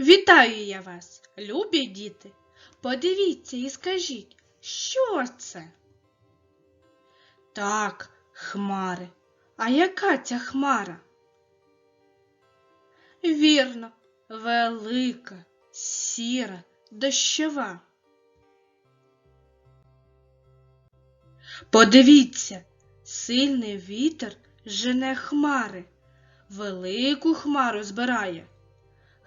Вітаю я вас, любі діти. Подивіться і скажіть, що це? Так, хмари. А яка ця хмара? Вірно, велика, сіра, дощова. Подивіться, сильний вітер жене хмари, велику хмару збирає.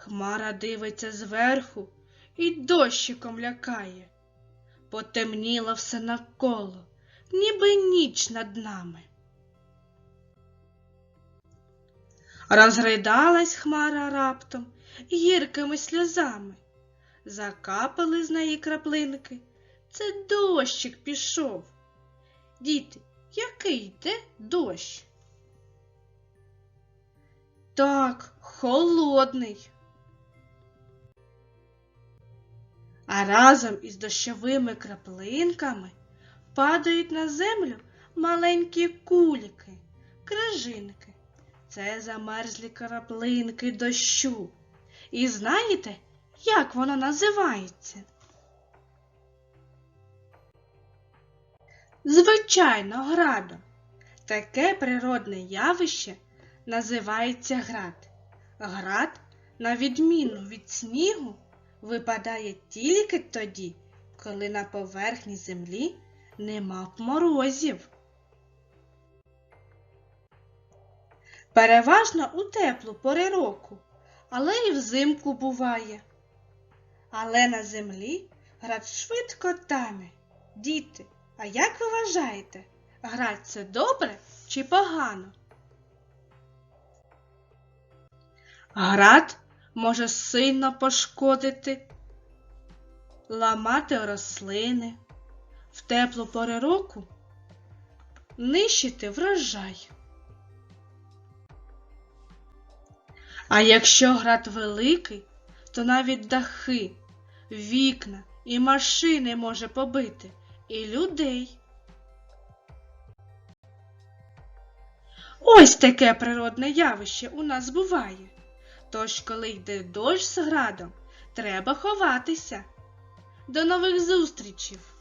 Хмара дивиться зверху і дощиком лякає. Потемніло все навколо, ніби ніч над нами. Розридалась хмара раптом гіркими сльозами. Закапали з неї краплинки. Це дощик пішов. Діти, який йде дощ? Так, холодний. А разом із дощовими краплинками падають на землю маленькі кульки, крижинки. Це замерзлі краплинки дощу. І знаєте, як воно називається? Звичайно, градом. Таке природне явище називається град. Град, на відміну від снігу, випадає тільки тоді, коли на поверхні землі нема морозів. Переважно у теплу пори року, але і взимку буває. Але на землі град швидко тане. Діти, а як ви вважаєте, град це добре чи погано? Град може сильно пошкодити, ламати рослини, в теплу пору року нищити врожай. А якщо град великий, то навіть дахи, вікна і машини може побити, і людей. Ось таке природне явище у нас буває. Тож, коли йде дощ з градом, треба ховатися. До нових зустрічів!